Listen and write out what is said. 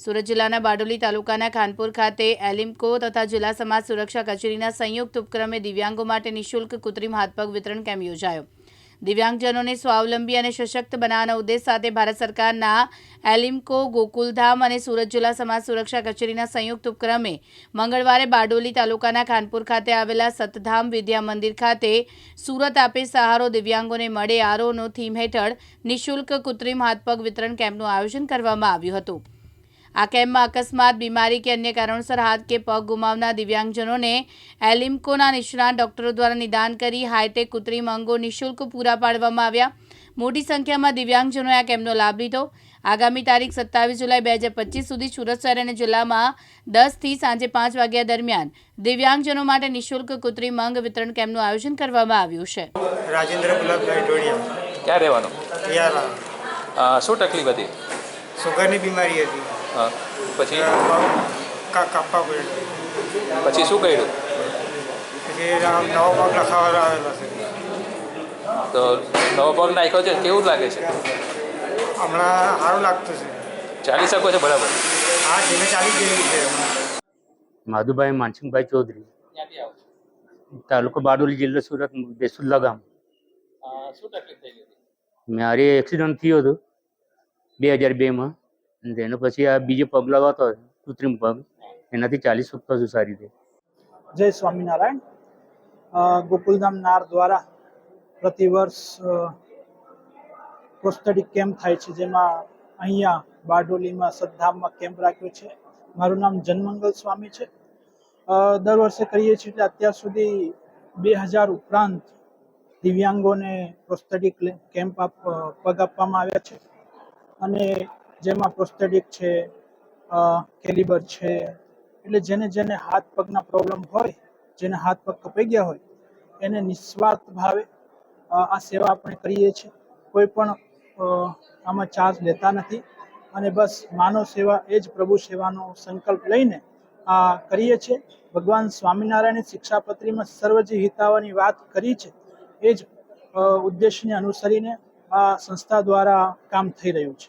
સુરત જિલ્લાના બારડોલી તાલુકાના ખાનપુર ખાતે એલિમ્કો તથા જિલ્લા સમાજ સુરક્ષા કચેરીના સંયુક્ત ઉપક્રમે દિવ્યાંગો માટે નિઃશુલ્ક કૃત્રિમ હાથપગ વિતરણ કેમ્પ યોજાયો. દિવ્યાંગજનોને સ્વાવલંબી અને સશક્ત બનાવવાના ઉદ્દેશ સાથે ભારત સરકારના એલિમ્કો, ગોકુલધામ અને સુરત જિલ્લા સમાજ સુરક્ષા કચેરીના સંયુક્ત ઉપક્રમે મંગળવારે બારડોલી તાલુકાના ખાનપુર ખાતે આવેલા સતધામ વિદ્યા મંદિર ખાતે સુરત આપે સહારો દિવ્યાંગોને મળે આરોનો થીમ હેઠળ નિઃશુલ્ક કૃત્રિમ હાથપગ વિતરણ કેમ્પનું આયોજન કરવામાં આવ્યું હતું. આ કેમ્પમાં અકસ્માત બીમારી કે અન્ય કારણોસર હાથ કે પગ ગુમાવનાર દિવ્યાંગજનોને એલિમ્કોના નિષ્ણાત ડોક્ટરો દ્વારા નિદાન કરી હાઈટેક કૃત્રિમ અંગો નિઃશુલ્ક પૂરા પાડવામાં આવ્યા. મોટી સંખ્યામાં દિવ્યાંગજનોએ આ કેમ્પનો લાભ લીધો. આગામી તારીખ સત્તાવીસ જુલાઈ બે હજાર પચીસ સુધી સુરત શહેર અને જિલ્લામાં દસથી સાંજે પાંચ વાગ્યા દરમિયાન દિવ્યાંગજનો માટે નિઃશુલ્ક કૃત્રિમ અંગ વિતરણ કેમ્પનું આયોજન કરવામાં આવ્યું છે. રાજેન્દ્ર ગુલાબભાઈ ડોડિયા ક્યાં રહેવાનું? શું તકલીફ હતી? સુગરની બીમારી હતી. અ, પછી? પડ્યું. પછી શું કર્યું? પછી નવો પગ લખાવા આવેલો છે. તો નવો પગ નાખ્યો છે કેવું લાગે છે? હમણાં સારું લાગતું છે. ચાલી શકો છો બરાબર. હા ધીમે ચાલી ગયેલી છે માધુભાઈ માનસિંહભાઈ ચૌધરી. તાલુકો બારડોલી જિલ્લો સુરત બેસુલ્લા ગામ. શું તકલીફ થઈ હતી? મારે એક્સિડન્ટ થયો હતો બે હજાર બેમાં. તેનો પછી આ બીજો પગ લગાવતો કૃત્રિમ પગ, એનાથી ચાલી શકતો છું સારી રીતે જય સ્વામિનારાયણ. ગોકુલધામ નાર દ્વારા પ્રતિવર્ષ પ્રોસ્ટેટિક કેમ્પ થાય છે, જેમાં અહીંયા બારડોલીમાં સદ્ધામમાં કેમ્પ રાખ્યો છે. મારું નામ જનમંગલ સ્વામી છે. દર વર્ષે કરીએ છીએ એટલે અત્યાર સુધી બે હજાર ઉપરાંત દિવ્યાંગોને પ્રોસ્ટેટિક કેમ્પ પગ આપવામાં આવ્યા છે. અને જેમાં પ્રોસ્ટેટિક છે કેલિબર છે, એટલે જેને જેને હાથ પગના પ્રોબ્લેમ હોય, જેને હાથ પગ કપાઈ ગયા હોય, એને નિસ્વાર્થ ભાવે આ સેવા આપણે કરીએ છીએ. કોઈ પણ આમાં ચાર્જ લેતા નથી. અને બસ માનવ સેવા એ જ પ્રભુ સેવાનો સંકલ્પ લઈને આ કરીએ છીએ. ભગવાન સ્વામિનારાયણની શિક્ષાપત્રીમાં સર્વજી હિતાવાની વાત કરી છે, એ જ ઉદ્દેશને અનુસરીને આ સંસ્થા દ્વારા કામ થઈ રહ્યું છે.